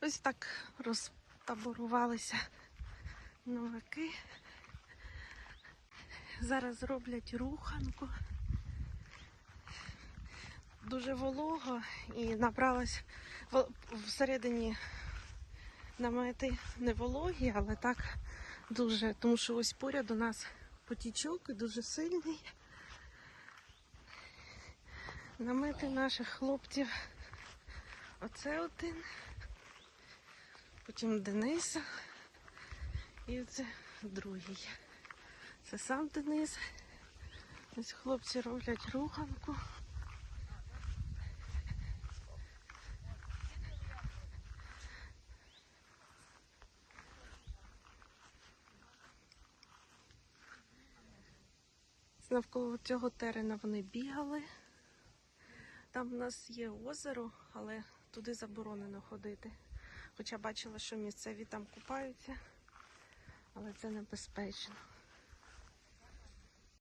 Ось так розтаборувалися новаки. Зараз роблять руханку. Дуже волого і набралась всередині намети не вологі, але так дуже, тому що ось поряд у нас потічок і дуже сильний. Намети наших хлопців. Оце один. Потім Дениса. І це другий. Це сам Денис. Ось хлопці роблять руханку. Навколо цього терена вони бігали. Там в нас є озеро, але туди заборонено ходити. Хоча бачила, що місцеві там купаються, але це небезпечно.